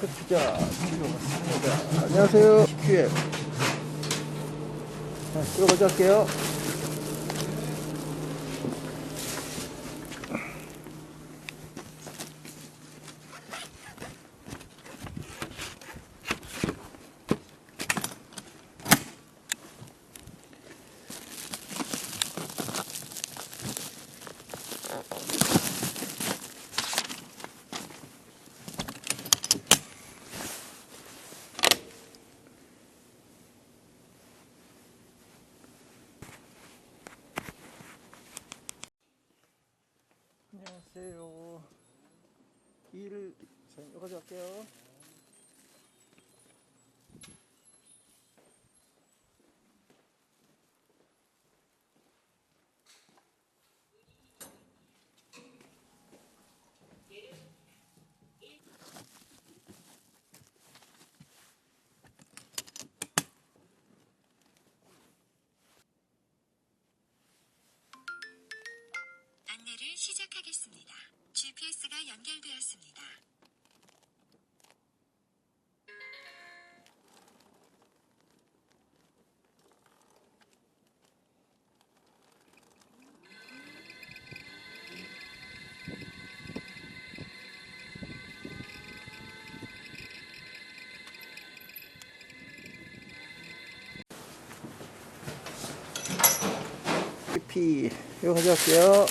커트자 들어갔습니다. 안녕하세요. QM. 자, 들어가자 할게요. 안녕하세요. 일, 자, 여기까지 할게요. 하겠습니다. GPS가 연결되었습니다. PP, 여기까지 할게요.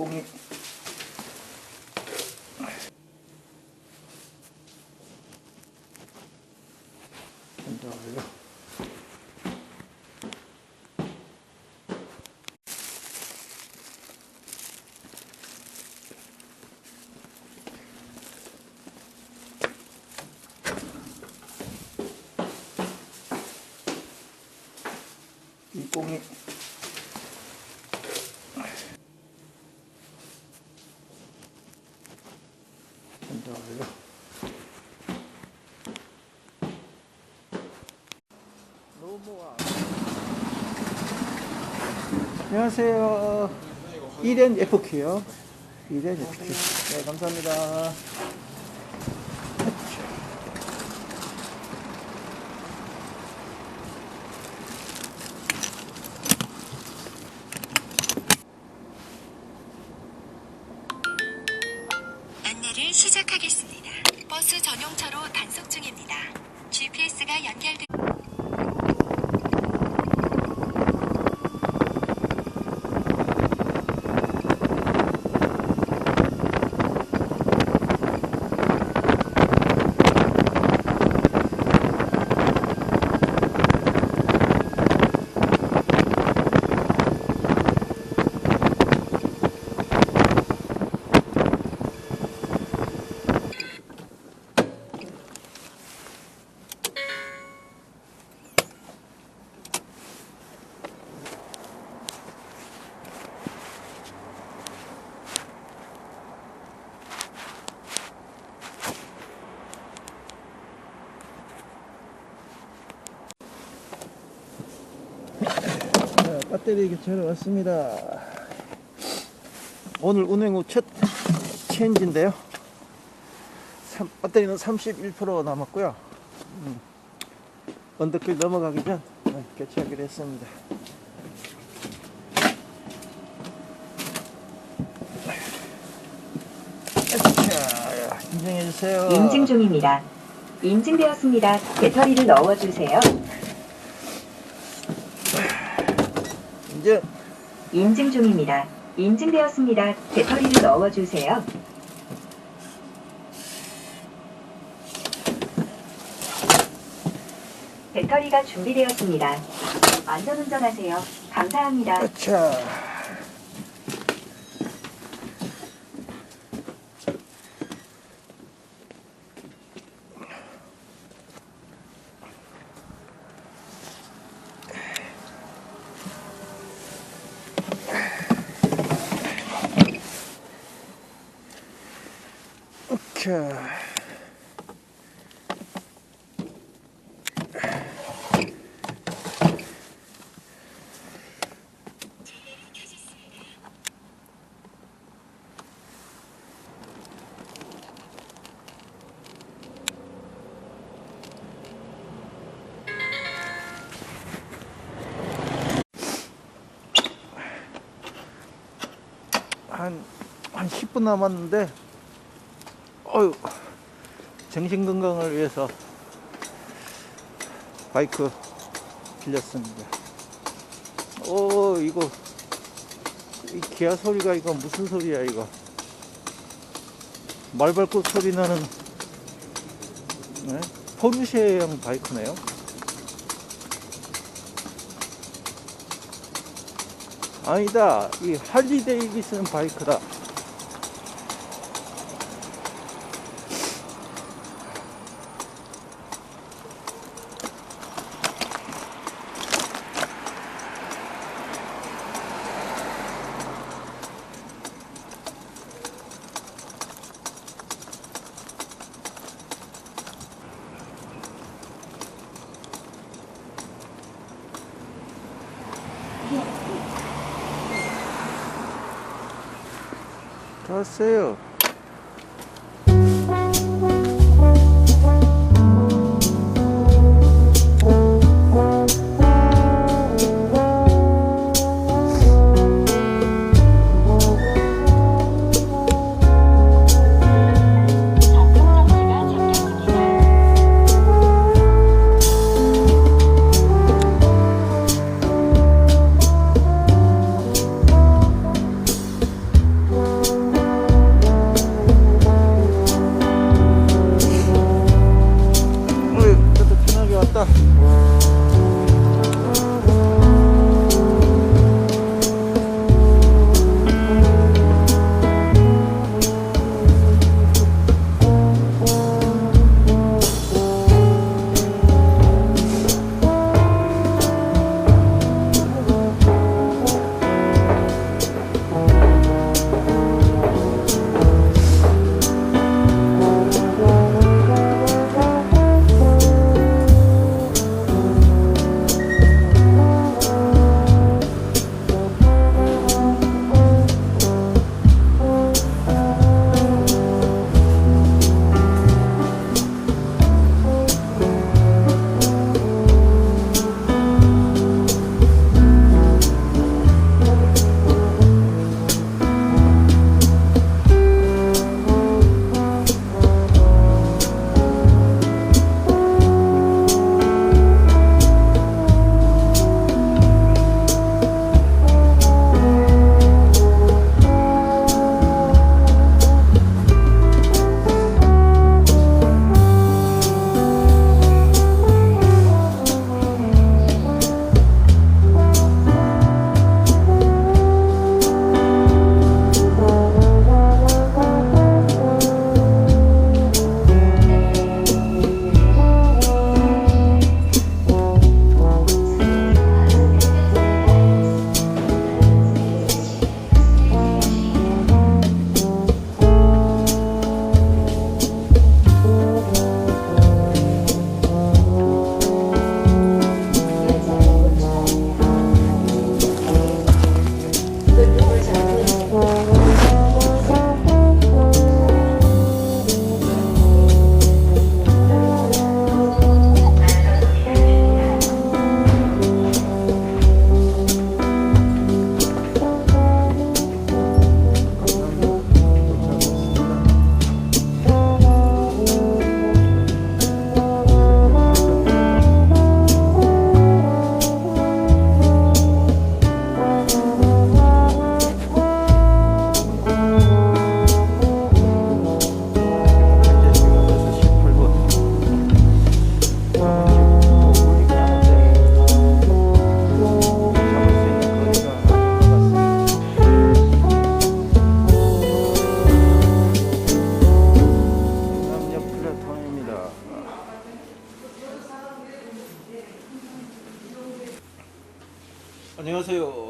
이공이 먼저 올려. 이공이 먼저 올려. 노모아. 안녕하세요. 1엔 FQ요. 1엔 FQ. 네, 감사합니다. 안내를 시작하겠습니다. 버스 전용차로 단속 중입니다. GPS가 연결돼 자, 배터리 교체하러 왔습니다. 오늘 운행 후 첫 체인지인데요. 삼- 배터리는 31% 남았고요. 음, 언덕길 넘어가기 전 네, 교체하기로 했습니다. 자, 인증해 주세요. 인증 중입니다. 인증되었습니다. 배터리를 넣어주세요. 인증. 인증 중입니다. 인증되었습니다. 배터리를 넣어주세요. 배터리가 준비되었습니다. 안전 운전하세요. 감사합니다. 자. 오 케이. 한, 한 10분 남았는데, 어유 정신 건강을 위해서 바이크 빌렸습니다. 오, 이거, 이 기아 소리가 이거 무슨 소리야, 이거. 말발굽 소리 나는, 네? 포르쉐형 바이크네요. 아니다. 이 할리 데이비슨 바이크다. 왔어요.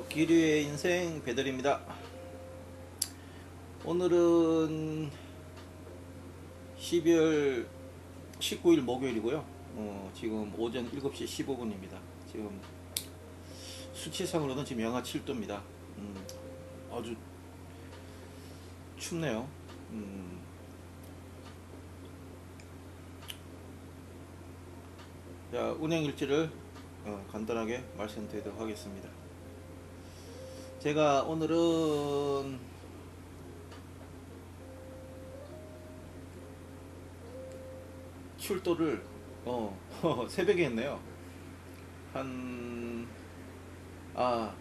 기류의 인생 배달입니다. 오늘은 12월 19일 목요일이고요. 어, 지금 오전 7시 15분입니다. 지금 수치상으로는 지금 영하 7도입니다. 음, 아주 춥네요. 음, 자, 운행 일지를 어, 간단하게 말씀드리도록 하겠습니다. 제가 오늘은 출도를 어, 새벽에 했네요. 한, 아,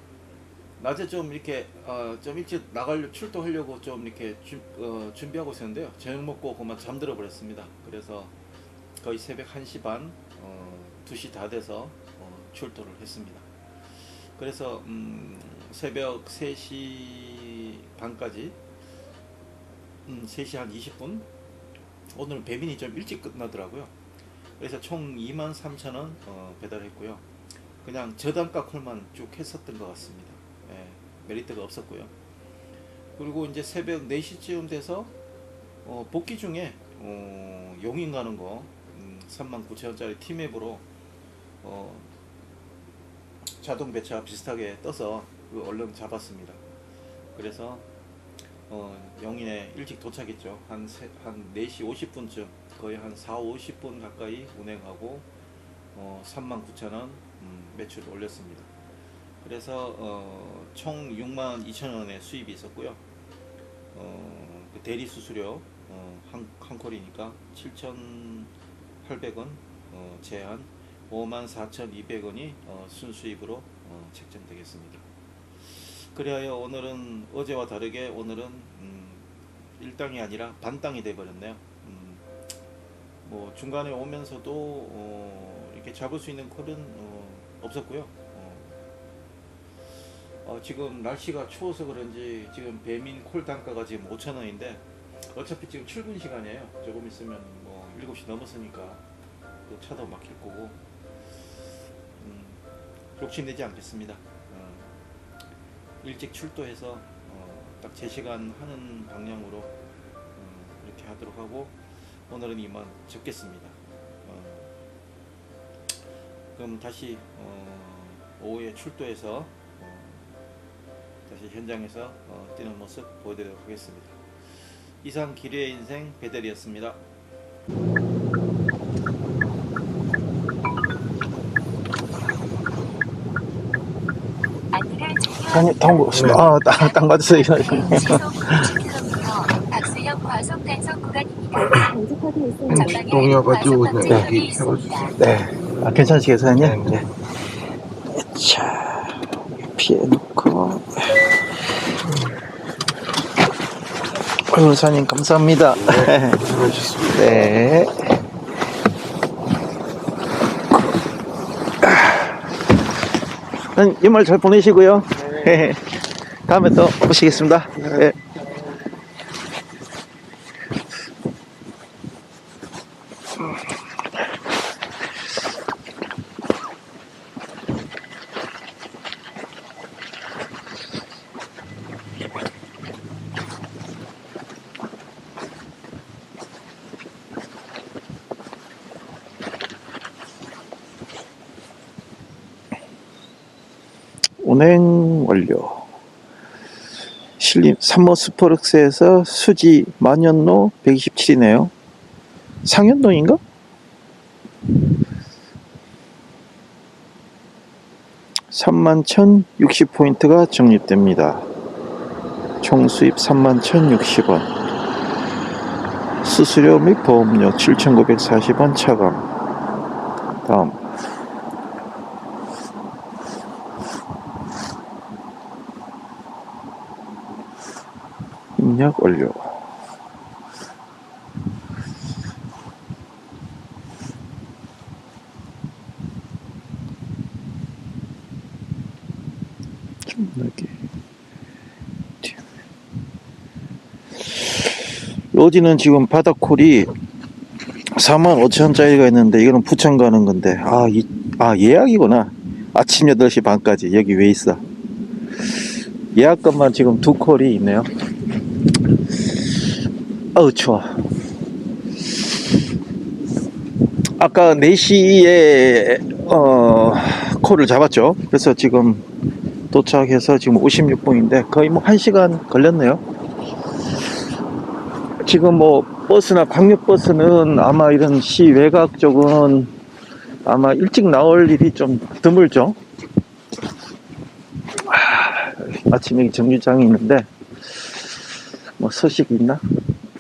낮에 좀 이렇게, 어, 좀 일찍 나가려, 출도하려고 좀 이렇게 주, 어, 준비하고 있었는데요. 저녁 먹고 그만 잠들어 버렸습니다. 그래서 거의 새벽 1시 반, 어, 2시 다 돼서 어, 출도를 했습니다. 그래서 음, 새벽 3시 반까지 음, 3시 한 20분 오늘 배민이 좀 일찍 끝나더라고요. 그래서 총 2만 3천 원 어, 배달했고요. 그냥 저단가 콜만 쭉 했었던 것 같습니다. 예, 메리트가 없었고요. 그리고 이제 새벽 4시쯤 돼서 어, 복귀 중에 어, 용인 가는 거 음, 3만 9천 원짜리 티맵으로 어, 자동 배차 비슷하게 떠서 그 얼른 잡았습니다. 그래서 어, 영인에 일찍 도착했죠. 한, 세, 한 4시 50분쯤 거의 한 4, 50분 가까이 운행하고 어, 39,000원 음, 매출을 올렸습니다. 그래서 어, 총 6만 2천 원의 수입이 있었고요. 어, 그 대리 수수료 어, 한, 한 콜이니까 7,800원 어, 제한 54,200원이 어, 순수입으로 어, 책정되겠습니다. 그리하여 오늘은 어제와 다르게 오늘은 음, 일당이 아니라 반당이 돼버렸네요. 음, 뭐 중간에 오면서도 어, 이렇게 잡을 수 있는 콜은 어, 없었고요. 어, 어, 지금 날씨가 추워서 그런지 지금 배민 콜 단가가 지금 5,000원인데 어차피 지금 출근 시간이에요. 조금 있으면 뭐 7시 넘었으니까 또 차도 막힐 거고 음, 욕심내지 않겠습니다. 어, 일찍 출도해서 어, 딱 제 시간 하는 방향으로 음, 이렇게 하도록 하고 오늘은 이만 적겠습니다. 어, 그럼 다시 어, 오후에 출도해서 어, 다시 현장에서 어, 뛰는 모습 보여드리도록 하겠습니다. 이상 기류의 인생 배달이었습니다. 안내를 사장님, 당 먹었습니다. 아, 땅, 땅 구간입니다. 동이어가지고 네, 여기 있습니다. 네. 아, 괜찮으시겠어요, 사장님? 네. 자, 피해놓고. 아유, 사장님, 감사합니다. 네. 연말 잘 보내시고요. 다음에 또 오시겠습니다. 네. 운행 완료. 신림 삼모 스포르스에서 수지 만연로 127이네요. 상현동인가? 삼만 1,060포인트가 적립됩니다. 총 수입 3만 1,060원. 수수료 및 보험료 7,940원 차감. 다음. 입력 완료. 로지는 지금 바닥콜이 4만 5천원짜리가 있는데 이거는 부천 가는 건데 아, 이, 아 예약이구나 아침 8시 반까지 여기 왜 있어 예약건만 지금 두 콜이 있네요. 어우, 추워. 아까 4시에, 어, 콜을 잡았죠. 그래서 지금 도착해서 지금 56분인데 거의 뭐 1시간 걸렸네요. 지금 뭐 버스나 광역버스는 아마 이런 시 외곽 쪽은 아마 일찍 나올 일이 좀 드물죠. 아, 아침에 정류장이 있는데 뭐 소식이 있나?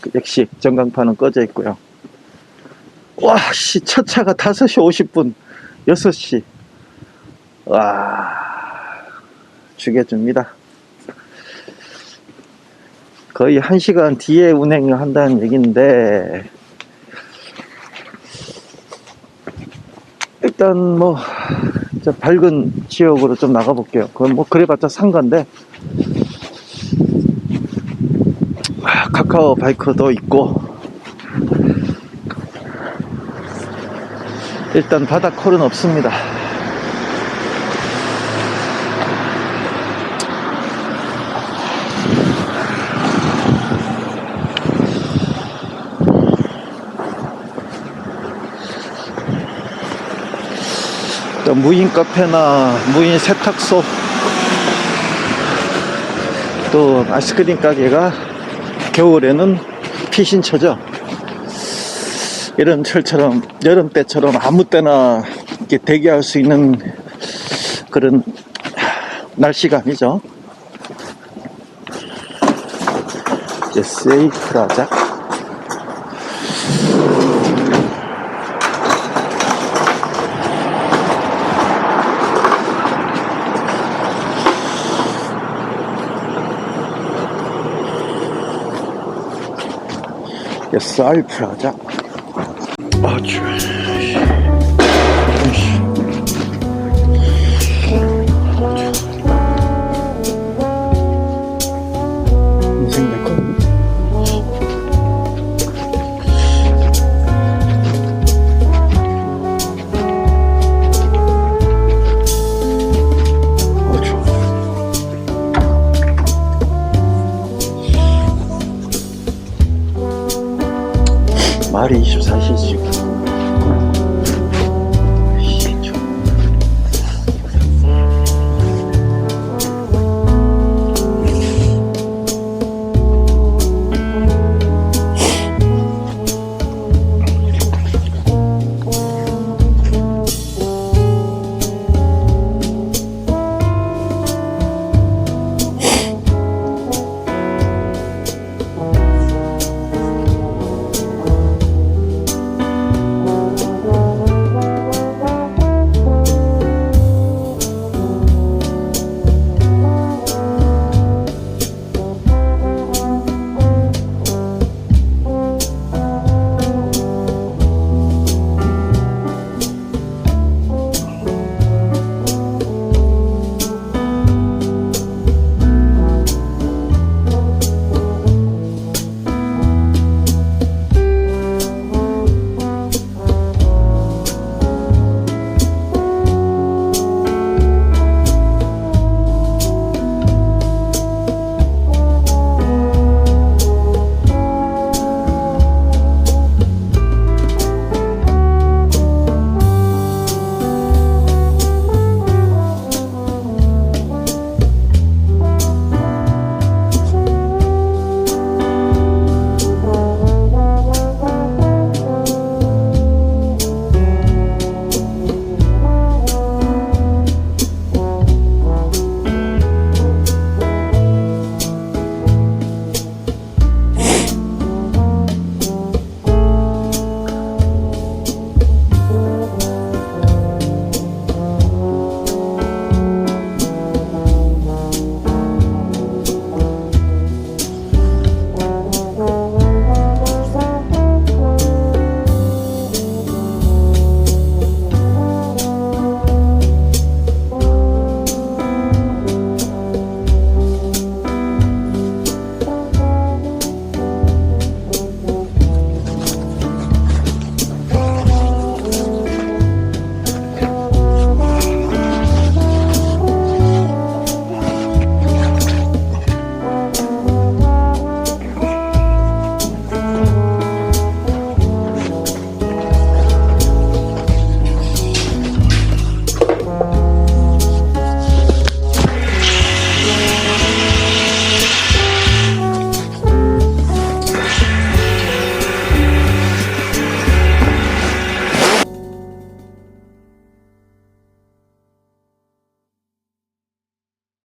그 역시 전광판은 꺼져 있고요. 와, 씨, 첫 차가 5시 50분, 6시. 와, 죽여줍니다. 거의 1시간 뒤에 운행을 한다는 얘기인데, 일단 뭐, 저 밝은 지역으로 좀 나가볼게요. 그건 뭐, 그래봤자 산 건데, 아, 카카오 바이크도 있고, 일단 바닥 콜은 없습니다. 또 무인 카페나 무인 세탁소 또 아이스크림 가게가 겨울에는 피신처죠. 이런 철처럼 여름 때처럼 아무 때나 이렇게 대기할 수 있는 그런 날씨가 아니죠. 에세이 프라자. 에세이 프라자.